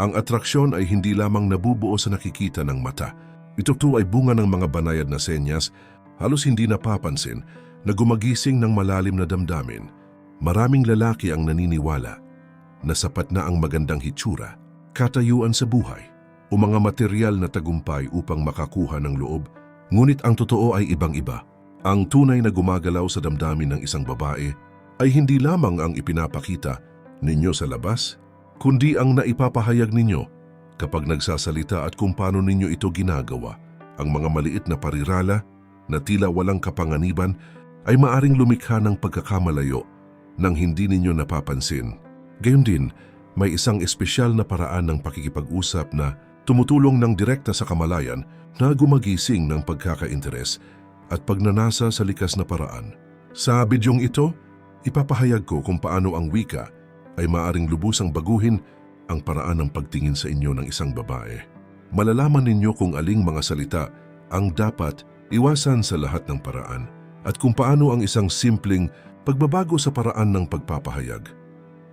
Ang atraksyon ay hindi lamang nabubuo sa nakikita ng mata. Ito to ay bunga ng mga banayad na senyas, halos hindi napapansin na gumagising ng malalim na damdamin. Maraming lalaki ang naniniwala na sapat na ang magandang hitsura, katayuan sa buhay, o mga material na tagumpay upang makakuha ng loob. Ngunit ang totoo ay ibang-iba. Ang tunay na gumagalaw sa damdamin ng isang babae ay hindi lamang ang ipinapakita ninyo sa labas, kundi ang naipapahayag ninyo kapag nagsasalita at kung paano ninyo ito ginagawa. Ang mga maliit na parirala na tila walang kapanganiban ay maaring lumikha ng pagkakamalayo nang hindi ninyo napapansin. Gayon din, may isang espesyal na paraan ng pakikipag-usap na tumutulong ng direkta sa kamalayan na gumagising ng pagkakainteres at pagnanasa sa likas na paraan. Sa bidyong ito, ipapahayag ko kung paano ang wika ay maaring lubusang baguhin ang paraan ng pagtingin sa inyo ng isang babae. Malalaman ninyo kung aling mga salita ang dapat iwasan sa lahat ng paraan at kung paano ang isang simpleng pagbabago sa paraan ng pagpapahayag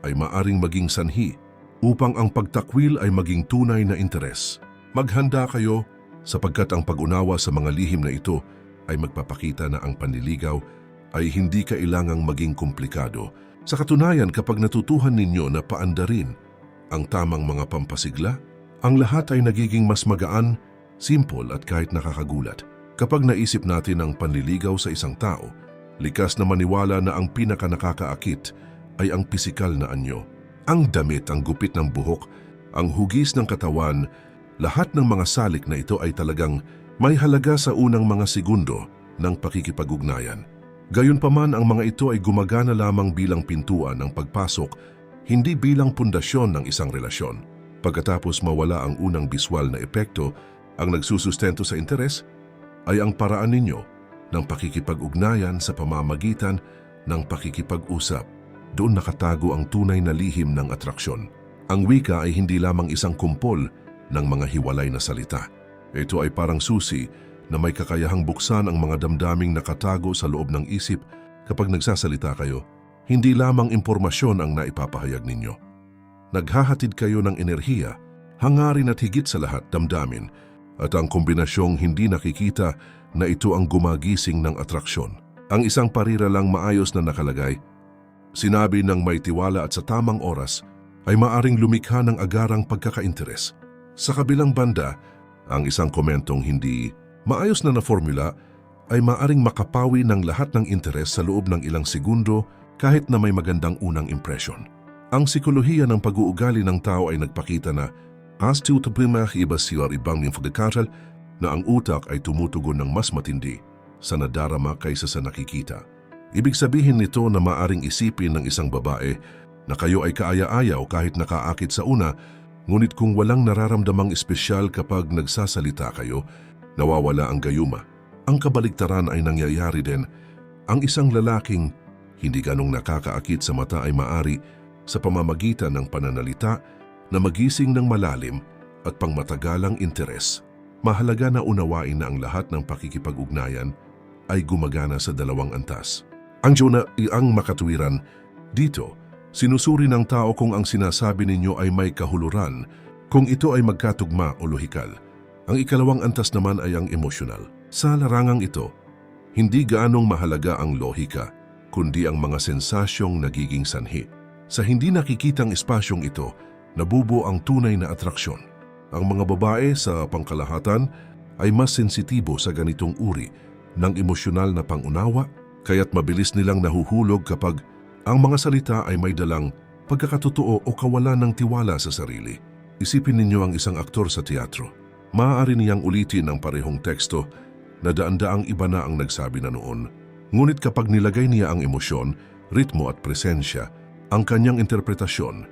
ay maaring maging sanhi upang ang pagtakwil ay maging tunay na interes. Maghanda kayo sapagkat ang pag-unawa sa mga lihim na ito ay magpapakita na ang panliligaw ay hindi kailangang maging komplikado. Sa katunayan kapag natutuhan ninyo na paandarin ang tamang mga pampasigla, ang lahat ay nagiging mas magaan, simple at kahit nakakagulat. Kapag naisip natin ang panliligaw sa isang tao, likas na maniwala na ang pinaka nakakaakit ay ang pisikal na anyo. Ang damit, ang gupit ng buhok, ang hugis ng katawan, lahat ng mga salik na ito ay talagang may halaga sa unang mga segundo ng pakikipag-ugnayan. Gayunpaman ang mga ito ay gumagana lamang bilang pintuan ng pagpasok, hindi bilang pundasyon ng isang relasyon. Pagkatapos mawala ang unang biswal na epekto, ang nagsusustento sa interes ay ang paraan ninyo ng pakikipag-ugnayan sa pamamagitan ng pakikipag-usap. Doon nakatago ang tunay na lihim ng atraksyon. Ang wika ay hindi lamang isang kumpol ng mga hiwalay na salita. Ito ay parang susi na may kakayahang buksan ang mga damdaming nakatago sa loob ng isip kapag nagsasalita kayo. Hindi lamang impormasyon ang naipapahayag ninyo. Naghahatid kayo ng enerhiya, hangarin at higit sa lahat damdamin at ang kombinasyong hindi nakikita na ito ang gumagising ng atraksyon. Ang isang parira lang maayos na nakalagay, sinabi ng may tiwala at sa tamang oras, ay maaring lumikha ng agarang pagkakainteres. Sa kabilang banda, ang isang komentong hindi maayos na na formula ay maaring makapawi ng lahat ng interes sa loob ng ilang segundo kahit na may magandang unang impression. Ang sikolohiya ng pag-uugali ng tao ay nagpakita na as to primär iba siya ibang infogakaral na ang utak ay tumutugon ng mas matindi sa nadarama kaysa sa nakikita. Ibig sabihin nito na maaring isipin ng isang babae na kayo ay kaaya-ayaw kahit nakaakit sa una, ngunit kung walang nararamdamang espesyal kapag nagsasalita kayo, nawawala ang gayuma. Ang kabaligtaran ay nangyayari din. Ang isang lalaking hindi ganong nakakaakit sa mata ay maari sa pamamagitan ng pananalita na magising ng malalim at pangmatagalang interes. Mahalaga na unawain na ang lahat ng pakikipag-ugnayan ay gumagana sa dalawang antas. Ang Jonah ang makatwiran, dito, sinusuri ng tao kung ang sinasabi ninyo ay may kahuluran, kung ito ay magkatugma o lohikal. Ang ikalawang antas naman ay ang emosyonal. Sa larangang ito, hindi gaanong mahalaga ang lohika, kundi ang mga sensasyong nagiging sanhi. Sa hindi nakikitang espasyong ito, nabubo ang tunay na atraksyon. Ang mga babae sa pangkalahatan ay mas sensitibo sa ganitong uri ng emosyonal na pangunawa, kaya't mabilis nilang nahuhulog kapag ang mga salita ay may dalang pagkakatotoo o kawalan ng tiwala sa sarili. Isipin ninyo ang isang aktor sa teatro. Maaari niyang ulitin ang parehong teksto na daan-daang iba na ang nagsabi na noon. Ngunit kapag nilagay niya ang emosyon, ritmo at presensya, ang kanyang interpretasyon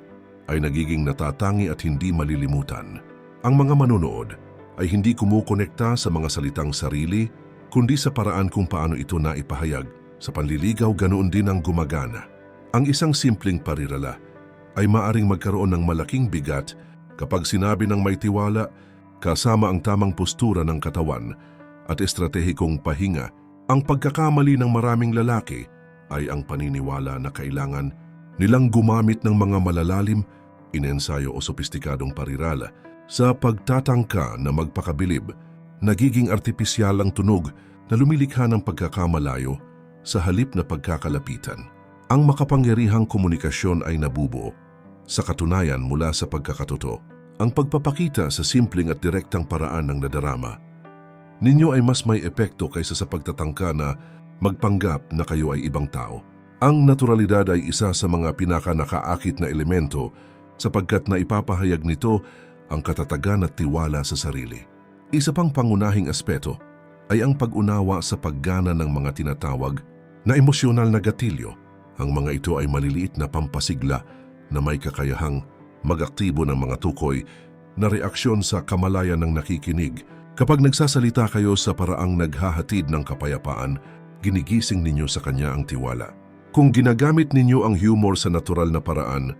ay nagiging natatangi at hindi malilimutan. Ang mga manonood ay hindi kumukonekta sa mga salitang sarili, kundi sa paraan kung paano ito naipahayag. Sa panliligaw, ganoon din ang gumagana. Ang isang simpleng parirala ay maaring magkaroon ng malaking bigat kapag sinabi ng may tiwala kasama ang tamang postura ng katawan at estratehikong pahinga. Ang pagkakamali ng maraming lalaki ay ang paniniwala na kailangan nilang gumamit ng mga malalalim, inensayo o sopistikadong parirala. Sa pagtatangka na magpakabilib, nagiging artipisyal ang tunog na lumilikha ng pagkakamalayo sa halip na pagkakalapitan. Ang makapangyarihang komunikasyon ay nabubuo sa katunayan mula sa pagkakatotoo. Ang pagpapakita sa simpleng at direktang paraan ng nadarama. Ninyo ay mas may epekto kaysa sa pagtatangka na magpanggap na kayo ay ibang tao. Ang naturalidad ay isa sa mga pinaka-nakaakit na elemento sapagkat na ipapahayag nito ang katatagan at tiwala sa sarili. Isa pang pangunahing aspeto ay ang pag-unawa sa paggana ng mga tinatawag na emosyonal na gatilyo. Ang mga ito ay maliliit na pampasigla na may kakayahang mag-aktibo ng mga tukoy na reaksyon sa kamalayan ng nakikinig. Kapag nagsasalita kayo sa paraang naghahatid ng kapayapaan, ginigising ninyo sa kanya ang tiwala. Kung ginagamit ninyo ang humor sa natural na paraan,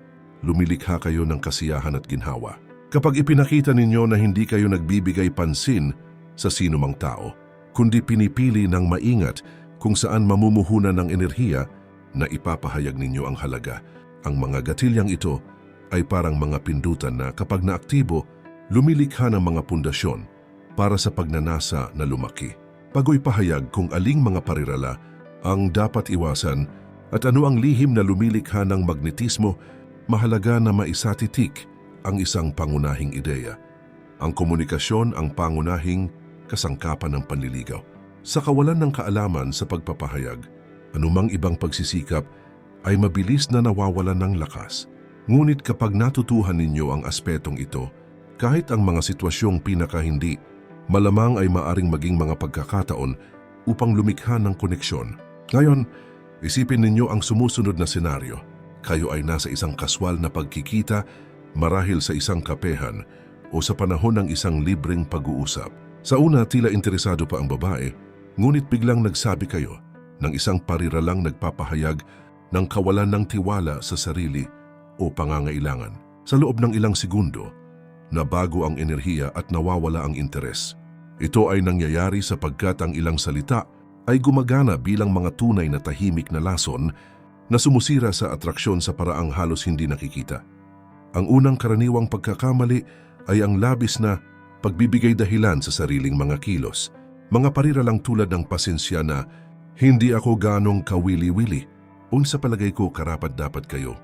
lumilikha kayo ng kasiyahan at ginhawa. Kapag ipinakita ninyo na hindi kayo nagbibigay pansin sa sinumang tao, kundi pinipili ng maingat kung saan mamumuhunan ng enerhiya na ipapahayag ninyo ang halaga. Ang mga gatilyang ito ay parang mga pindutan na kapag naaktibo, lumilikha ng mga pundasyon para sa pagnanasa na lumaki. Pagoy pahayag kung aling mga parirala ang dapat iwasan at ano ang lihim na lumilikha ng magnetismo, mahalaga na maisatitik ang isang pangunahing ideya. Ang komunikasyon ang pangunahing kasangkapan ng panliligaw. Sa kawalan ng kaalaman sa pagpapahayag, anumang ibang pagsisikap ay mabilis na nawawalan ng lakas. Ngunit kapag natutuhan ninyo ang aspetong ito, kahit ang mga sitwasyong pinakahindi, malamang ay maaring maging mga pagkakataon upang lumikha ng koneksyon. Ngayon, isipin ninyo ang sumusunod na senaryo. Kayo ay nasa isang kaswal na pagkikita marahil sa isang kapehan o sa panahon ng isang libreng pag-uusap. Sa una, tila interesado pa ang babae, ngunit biglang nagsabi kayo ng isang pariralang nagpapahayag ng kawalan ng tiwala sa sarili o pangangailangan. Sa loob ng ilang segundo, nabago ang enerhiya at nawawala ang interes. Ito ay nangyayari sapagkat ang ilang salita ay gumagana bilang mga tunay na tahimik na lason na sumusira sa atraksyon sa paraang halos hindi nakikita. Ang unang karaniwang pagkakamali ay ang labis na pagbibigay dahilan sa sariling mga kilos. Mga pariralang tulad ng pasensya na hindi ako ganong kawili-wili o sa palagay ko karapat dapat kayo.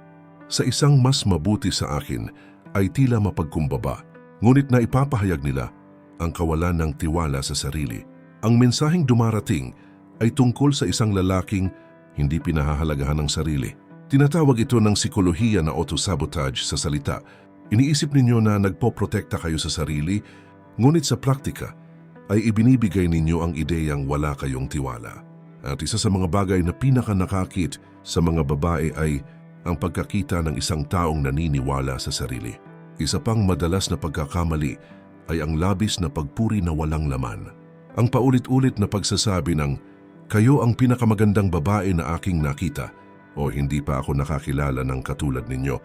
Sa isang mas mabuti sa akin ay tila mapagkumbaba, ngunit na ipapahayag nila ang kawalan ng tiwala sa sarili. Ang mensaheng dumarating ay tungkol sa isang lalaking hindi pinahahalagahan ng sarili. Tinatawag ito ng sikolohiya na auto-sabotage sa salita. Iniisip ninyo na nagpoprotekta kayo sa sarili, ngunit sa praktika ay ibinibigay ninyo ang ideyang wala kayong tiwala. At isa sa mga bagay na pinaka-nakakit sa mga babae ay ang pagkakita ng isang taong naniniwala sa sarili. Isa pang madalas na pagkakamali ay ang labis na pagpuri na walang laman. Ang paulit-ulit na pagsasabi ng, kayo ang pinakamagandang babae na aking nakita o hindi pa ako nakakilala ng katulad ninyo,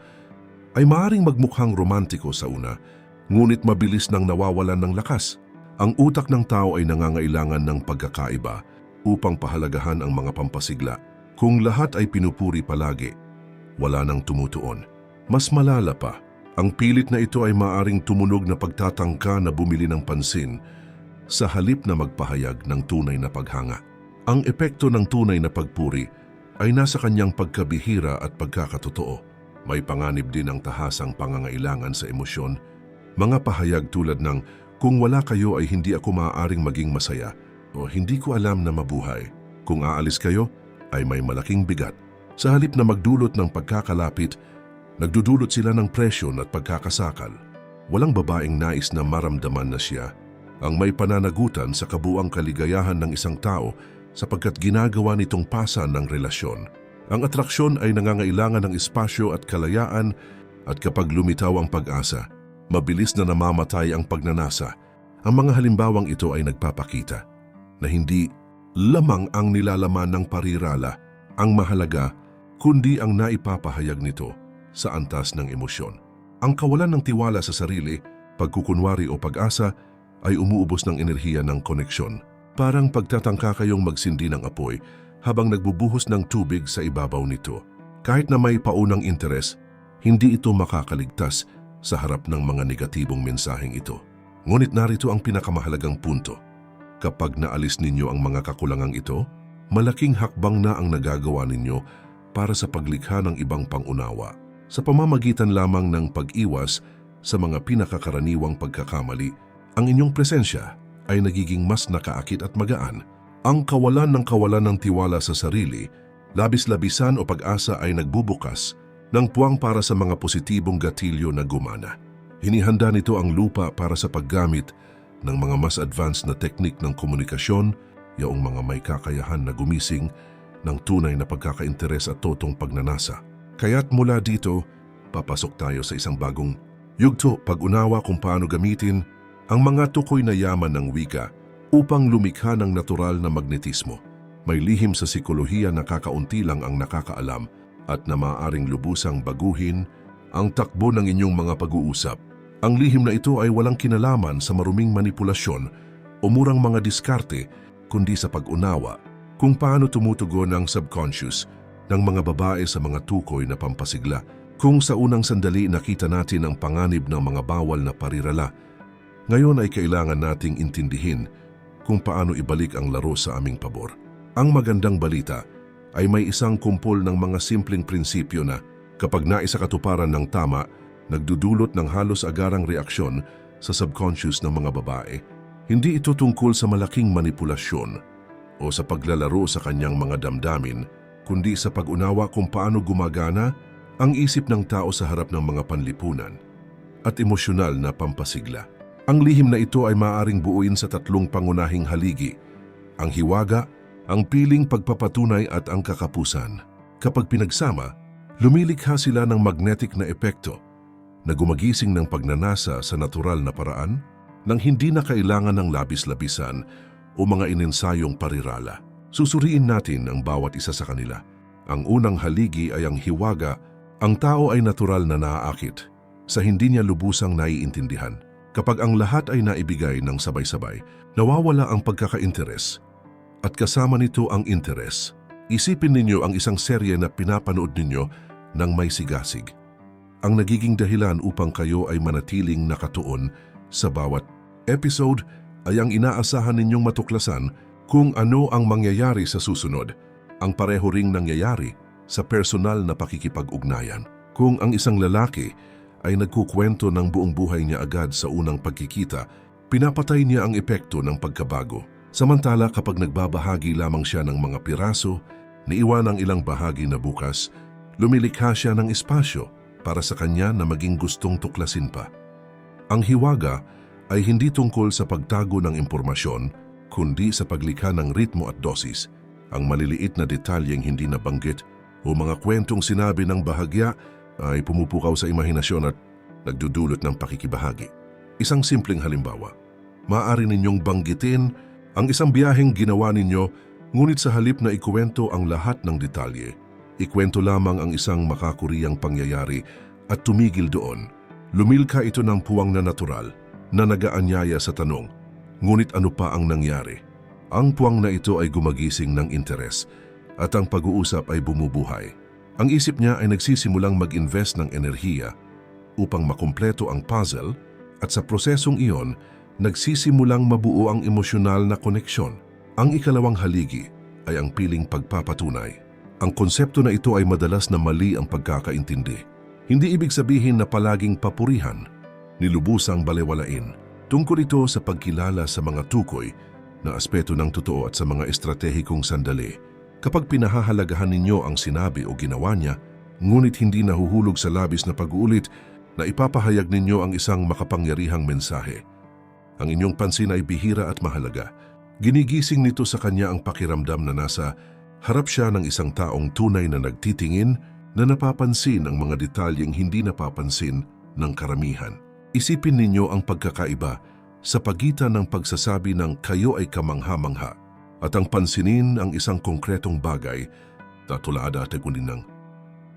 ay maaring magmukhang romantiko sa una, ngunit mabilis nang nawawalan ng lakas. Ang utak ng tao ay nangangailangan ng pagkakaiba upang pahalagahan ang mga pampasigla. Kung lahat ay pinupuri palagi, wala nang tumutuon. Mas malala pa, ang pilit na ito ay maaring tumunog na pagtatangka na bumili ng pansin sa halip na magpahayag ng tunay na paghanga. Ang epekto ng tunay na pagpuri ay nasa kanyang pagkabihira at pagkakatotoo. May panganib din ang tahasang pangangailangan sa emosyon, mga pahayag tulad ng kung wala kayo ay hindi ako maaaring maging masaya o hindi ko alam na mabuhay. Kung aalis kayo, ay may malaking bigat. Sa halip na magdulot ng pagkakalapit, nagdudulot sila ng presyon at pagkakasakal. Walang babaeng nais na maramdaman na siya ang may pananagutan sa kabuang kaligayahan ng isang tao sapagkat ginagawa nitong pasan ng relasyon. Ang atraksyon ay nangangailangan ng espasyo at kalayaan at kapag lumitaw ang pag-asa, mabilis na namamatay ang pagnanasa. Ang mga halimbawang ito ay nagpapakita na hindi lamang ang nilalaman ng parirala ang mahalaga kundi ang naipapahayag nito sa antas ng emosyon. Ang kawalan ng tiwala sa sarili, pagkukunwari o pag-asa ay umuubos ng enerhiya ng koneksyon. Parang pagtatangka kayong magsindi ng apoy habang nagbubuhos ng tubig sa ibabaw nito. Kahit na may paunang interes, hindi ito makakaligtas sa harap ng mga negatibong mensaheng ito. Ngunit narito ang pinakamahalagang punto. Kapag naalis ninyo ang mga kakulangang ito, malaking hakbang na ang nagagawa ninyo para sa paglikha ng ibang pangunawa sa pamamagitan lamang ng pag-iwas sa mga pinakakaraniwang pagkakamali, ang inyong presensya ay nagiging mas nakaakit at magaan. Ang kawalan ng kawalan ng tiwala sa sarili, labis-labisan o pag-asa ay nagbubukas ng puwang para sa mga positibong gatilyo na gumana. Hinihanda nito ang lupa para sa paggamit ng mga mas advanced na teknik ng komunikasyon, yaong mga may kakayahan na gumising ng tunay na pagkakainteres at totong pagnanasa. Kaya't mula dito, papasok tayo sa isang bagong yugto pag-unawa kung paano gamitin ang mga tukoy na yaman ng wika upang lumikha ng natural na magnetismo. May lihim sa sikolohiya na kakaunti lang ang nakakaalam at na maaaring lubusang baguhin ang takbo ng inyong mga pag-uusap. Ang lihim na ito ay walang kinalaman sa maruming manipulasyon o murang mga diskarte kundi sa pag-unawa kung paano tumutugon ang subconscious ng mga babae sa mga tukoy na pampasigla. Kung sa unang sandali nakita natin ang panganib ng mga bawal na parirala, ngayon ay kailangan nating intindihin kung paano ibalik ang laro sa aming pabor. Ang magandang balita ay may isang kumpol ng mga simpleng prinsipyo na kapag naisa katuparan ng tama, nagdudulot ng halos agarang reaksyon sa subconscious ng mga babae. Hindi ito tungkol sa malaking manipulasyon o sa paglalaro sa kanyang mga damdamin, kundi sa pag-unawa kung paano gumagana ang isip ng tao sa harap ng mga panlipunan at emosyonal na pampasigla. Ang lihim na ito ay maaring buuin sa tatlong pangunahing haligi, ang hiwaga, ang piling pagpapatunay at ang kakapusan. Kapag pinagsama, lumilikha sila ng magnetic na epekto na gumagising ng pagnanasa sa natural na paraan nang hindi na kailangan ng labis-labisan o mga inensayong parirala. Susuriin natin ang bawat isa sa kanila. Ang unang haligi ay ang hiwaga, ang tao ay natural na naaakit sa hindi niya lubusang naiintindihan. Kapag ang lahat ay naibigay ng sabay-sabay, nawawala ang pagkakainteres at kasama nito ang interes. Isipin ninyo ang isang serye na pinapanood ninyo ng may sigasig. Ang nagiging dahilan upang kayo ay manatiling nakatuon sa bawat episode ay ang inaasahan ninyong matuklasan kung ano ang mangyayari sa susunod. Ang pareho ring nangyayari sa personal na pakikipag-ugnayan. Kung ang isang lalaki ay nagkukwento ng buong buhay niya agad sa unang pagkikita, pinapatay niya ang epekto ng pagkabago. Samantala kapag nagbabahagi lamang siya ng mga piraso, niiwan ang ilang bahagi na bukas, lumilikha siya ng espasyo para sa kanya na maging gustong tuklasin pa. Ang hiwaga ay hindi tungkol sa pagtago ng impormasyon, kundi sa paglikha ng ritmo at dosis. Ang maliliit na detalyeng hindi nabanggit o mga kwentong sinabi ng bahagya ay pumupukaw sa imahinasyon at nagdudulot ng pakikibahagi. Isang simpleng halimbawa, maaari ninyong banggitin ang isang biyaheng ginawa ninyo ngunit sa halip na ikuwento ang lahat ng detalye, ikwento lamang ang isang makakuriyang pangyayari at tumigil doon. Lumilka ito ng puwang na natural na nagaanyaya sa tanong, ngunit ano pa ang nangyari? Ang puwang na ito ay gumagising ng interes at ang pag-uusap ay bumubuhay. Ang isip niya ay nagsisimulang mag-invest ng enerhiya upang makumpleto ang puzzle at sa prosesong iyon, nagsisimulang mabuo ang emosyonal na koneksyon. Ang ikalawang haligi ay ang piling pagpapatunay. Ang konsepto na ito ay madalas na mali ang pagkakaintindi. Hindi ibig sabihin na palaging papurihan, nilubusang balewalain. Tungkol ito sa pagkilala sa mga tukoy na aspeto ng totoo at sa mga estratehikong sandali. Kapag pinahahalagahan ninyo ang sinabi o ginawa niya, ngunit hindi nahuhulog sa labis na pag-uulit na ipapahayag ninyo ang isang makapangyarihang mensahe. Ang inyong pansin ay bihira at mahalaga. Ginigising nito sa kanya ang pakiramdam na nasa harap siya ng isang taong tunay na nagtitingin na napapansin ang mga detalyeng hindi napapansin ng karamihan. Isipin ninyo ang pagkakaiba sa pagitan ng pagsasabi ng kayo ay kamangha-mangha at ang pansinin ang isang konkretong bagay na tulada at kunin ng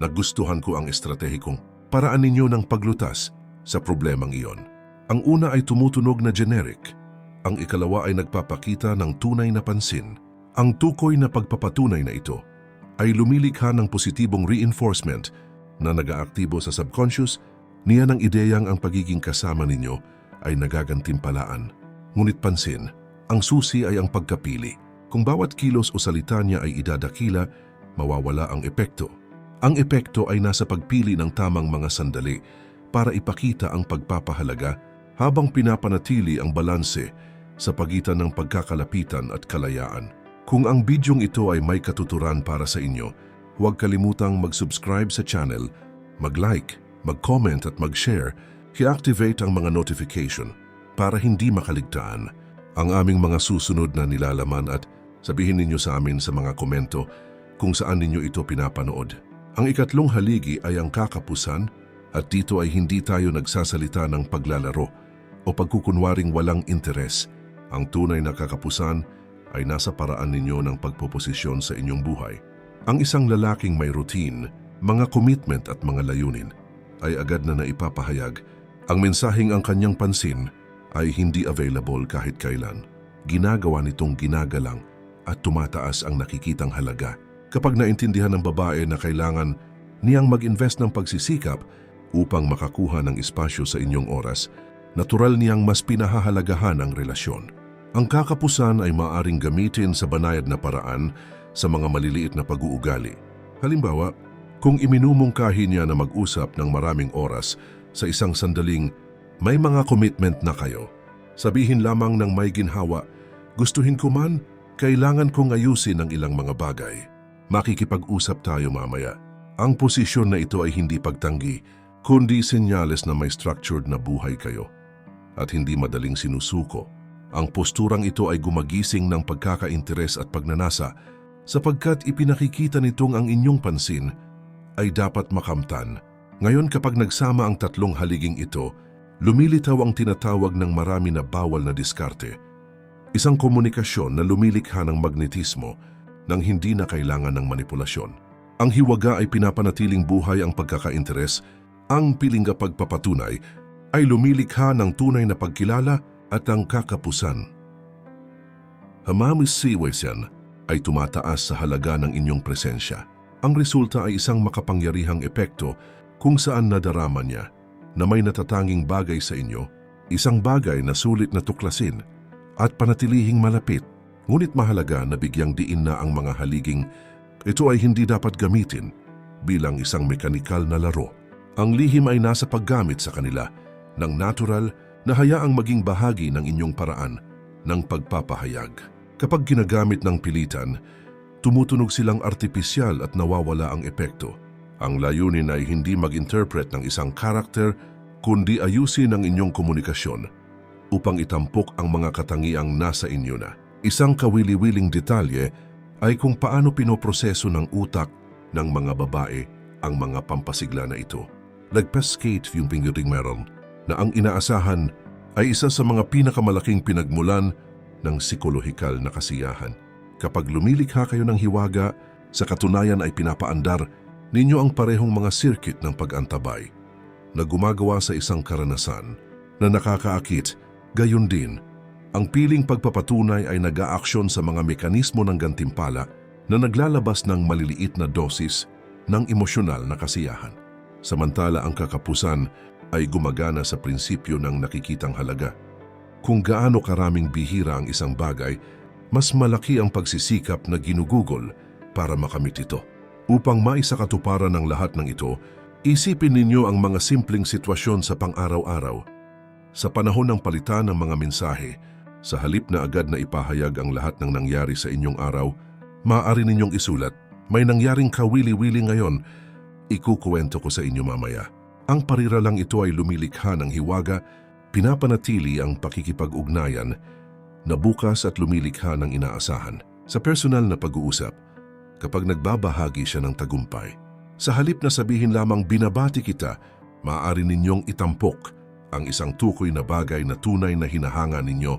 nagustuhan ko ang estratehikong paraan ninyo ng paglutas sa problemang iyon. Ang una ay tumutunog na generic. Ang ikalawa ay nagpapakita ng tunay na pansin. Ang tukoy na pagpapatunay na ito ay lumilikha ng positibong reinforcement na nagaaktibo sa subconscious, niya ng ideyang ang pagiging kasama ninyo ay nagagantimpalaan. Ngunit pansin, ang susi ay ang pagkapili. Kung bawat kilos o salita niya ay idadakila, mawawala ang epekto. Ang epekto ay nasa pagpili ng tamang mga sandali para ipakita ang pagpapahalaga habang pinapanatili ang balanse sa pagitan ng pagkakalapitan at kalayaan. Kung ang bidyong ito ay may katuturan para sa inyo, huwag kalimutang mag-subscribe sa channel, mag-like, mag-comment at mag-share, i-activate ang mga notification para hindi makaligtaan ang aming mga susunod na nilalaman at sabihin ninyo sa amin sa mga komento kung saan ninyo ito pinapanood. Ang ikatlong haligi ay ang kakapusan at dito ay hindi tayo nagsasalita ng paglalaro o pagkukunwaring walang interes. Ang tunay na kakapusan ay nasa paraan ninyo ng pagpoposisyon sa inyong buhay. Ang isang lalaking may routine, mga commitment at mga layunin ay agad na naipapahayag. Ang mensaheng ang kanyang pansin ay hindi available kahit kailan. Ginagawa nitong ginagalang at tumataas ang nakikitang halaga. Kapag naintindihan ng babae na kailangan niyang mag-invest ng pagsisikap upang makakuha ng espasyo sa inyong oras, natural niyang mas pinahahalagahan ang relasyon. Ang kakapusan ay maaring gamitin sa banayad na paraan sa mga maliliit na pag-uugali. Halimbawa, kung iminumungkahi niya na mag-usap ng maraming oras sa isang sandaling may mga commitment na kayo, sabihin lamang ng may ginhawa, gustuhin ko man, kailangan kong ayusin ang ilang mga bagay. Makikipag-usap tayo mamaya. Ang posisyon na ito ay hindi pagtanggi, kundi senyales na may structured na buhay kayo at hindi madaling sinusuko. Ang posturang ito ay gumagising ng pagkakainteres at pagnanasa sapagkat ipinakikita nitong ang inyong pansin ay dapat makamtan. Ngayon kapag nagsama ang tatlong haliging ito, lumilitaw ang tinatawag ng marami na bawal na diskarte. Isang komunikasyon na lumilikha ng magnetismo nang hindi na kailangan ng manipulasyon. Ang hiwaga ay pinapanatiling buhay ang pagkakainteres, ang piling pagpapatunay ay lumilikha ng tunay na pagkilala at ang kakapusan. Hamamis siwesen ay tumataas sa halaga ng inyong presensya. Ang resulta ay isang makapangyarihang epekto kung saan nadarama niya na may natatanging bagay sa inyo, isang bagay na sulit na tuklasin at panatilihing malapit. Ngunit mahalaga na bigyang diin na ang mga haliging ito ay hindi dapat gamitin bilang isang mekanikal na laro. Ang lihim ay nasa paggamit sa kanila ng natural na hayaang maging bahagi ng inyong paraan ng pagpapahayag. Kapag ginagamit ng pilitan, tumutunog silang artipisyal at nawawala ang epekto. Ang layunin ay hindi mag-interpret ng isang karakter kundi ayusin ang inyong komunikasyon upang itampok ang mga katangiang nasa inyo na. Isang kawili-wiling detalye ay kung paano pinoproseso ng utak ng mga babae ang mga pampasigla na ito. Nagpaskate yung pinguting meron na ang inaasahan ay isa sa mga pinakamalaking pinagmulan ng psikolohikal na kasiyahan. Kapag lumilikha kayo ng hiwaga, sa katunayan ay pinapaandar ninyo ang parehong mga circuit ng pag-antabay na gumagawa sa isang karanasan na nakakaakit, gayon din ang piling pagpapatunay ay nag-aaksyon sa mga mekanismo ng gantimpala na naglalabas ng maliliit na dosis ng emosyonal na kasiyahan. Samantala ang kakapusan ay gumagana sa prinsipyo ng nakikitang halaga. Kung gaano karaming bihira ang isang bagay, mas malaki ang pagsisikap na ginugugol para makamit ito. Upang maisakatuparan ng lahat ng ito, isipin ninyo ang mga simpleng sitwasyon sa pang-araw-araw. Sa panahon ng palitan ng mga mensahe, sa halip na agad na ipahayag ang lahat ng nangyari sa inyong araw, maaari ninyong isulat, may nangyaring kawili-wili ngayon, ikukuwento ko sa inyo mamaya. Ang parira lang ito ay lumilikha ng hiwaga, pinapanatili ang pakikipag-ugnayan na bukas at lumilikha ng inaasahan. Sa personal na pag-uusap, kapag nagbabahagi siya ng tagumpay, sa halip na sabihin lamang binabati kita, maaari ninyong itampok ang isang tukoy na bagay na tunay na hinahanga ninyo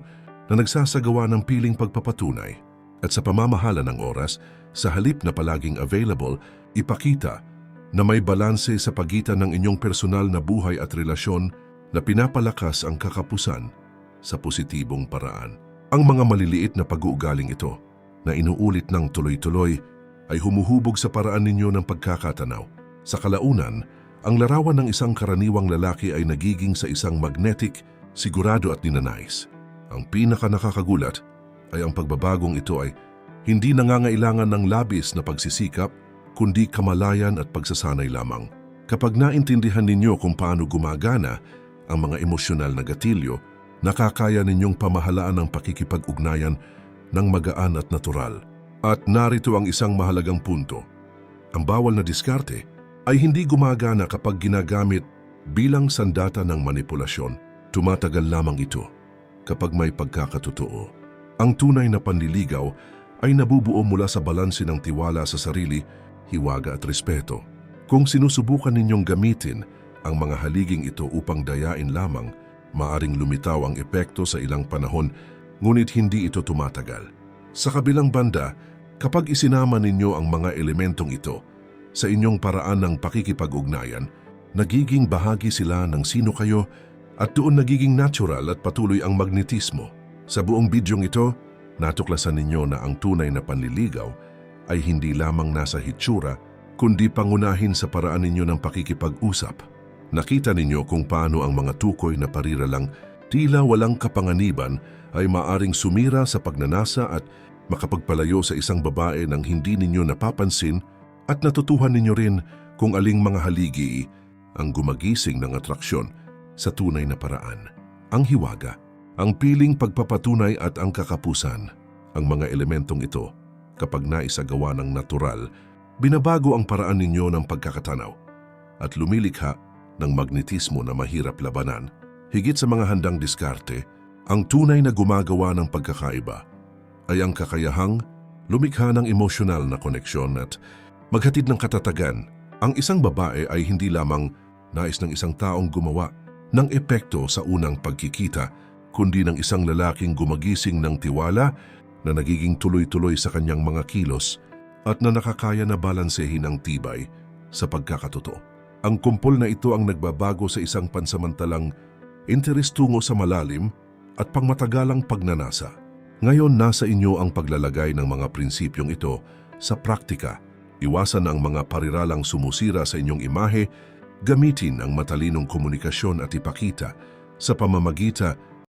na nagsasagawa ng piling pagpapatunay at sa pamamahala ng oras, sa halip na palaging available, ipakita na may balanse sa pagitan ng inyong personal na buhay at relasyon na pinapalakas ang kakapusan sa positibong paraan. Ang mga maliliit na pag-uugaling ito na inuulit ng tuloy-tuloy ay humuhubog sa paraan ninyo ng pagkakatanaw. Sa kalaunan, ang larawan ng isang karaniwang lalaki ay nagiging sa isang magnetic, sigurado at ninanais. Ang pinaka nakakagulat ay ang pagbabagong ito ay hindi nangangailangan ng labis na pagsisikap, kundi kamalayan at pagsasanay lamang. Kapag naintindihan ninyo kung paano gumagana ang mga emosyonal na gatilyo, nakakaya ninyong pamahalaan ang pakikipag-ugnayan ng magaan at natural. At narito ang isang mahalagang punto. Ang bawal na diskarte ay hindi gumagana kapag ginagamit bilang sandata ng manipulasyon. Tumatagal lamang ito kapag may pagkakatotoo. Ang tunay na panliligaw ay nabubuo mula sa balanse ng tiwala sa sarili, hiwaga at respeto. Kung sinusubukan ninyong gamitin ang mga haliging ito upang dayain lamang, maaring lumitaw ang epekto sa ilang panahon, ngunit hindi ito tumatagal. Sa kabilang banda, kapag isinama ninyo ang mga elementong ito sa inyong paraan ng pakikipag-ugnayan, nagiging bahagi sila ng sino kayo at doon nagiging natural at patuloy ang magnetismo. Sa buong bidyong ito, natuklasan ninyo na ang tunay na panliligaw ay hindi lamang nasa hitsura, kundi pangunahin sa paraan ninyo ng pakikipag-usap. Nakita ninyo kung paano ang mga tukoy na pariralang tila walang kapanganiban ay maaring sumira sa pagnanasa at makapagpalayo sa isang babae nang hindi ninyo napapansin at natutuhan ninyo rin kung aling mga haligi ang gumagising ng atraksyon sa tunay na paraan. Ang hiwaga, ang piling pagpapatunay at ang kakapusan. Ang mga elementong ito, kapag naisagawa ng natural, binabago ang paraan ninyo ng pagkakatanaw at lumilikha ng magnetismo na mahirap labanan. Higit sa mga handang diskarte, ang tunay na gumagawa ng pagkakaiba ay ang kakayahang lumikha ng emosyonal na koneksyon at maghatid ng katatagan. Ang isang babae ay hindi lamang nais ng isang taong gumawa ng epekto sa unang pagkikita, kundi ng isang lalaking gumagising ng tiwala na nagiging tuloy-tuloy sa kanyang mga kilos at na nakakaya na balansehin ang tibay sa pagkakatotoo. Ang kumpol na ito ang nagbabago sa isang pansamantalang interes tungo sa malalim at pangmatagalang pagnanasa. Ngayon nasa inyo ang paglalagay ng mga prinsipyong ito sa praktika. Iwasan ang mga pariralang sumusira sa inyong imahe, gamitin ang matalinong komunikasyon at ipakita sa pamamagita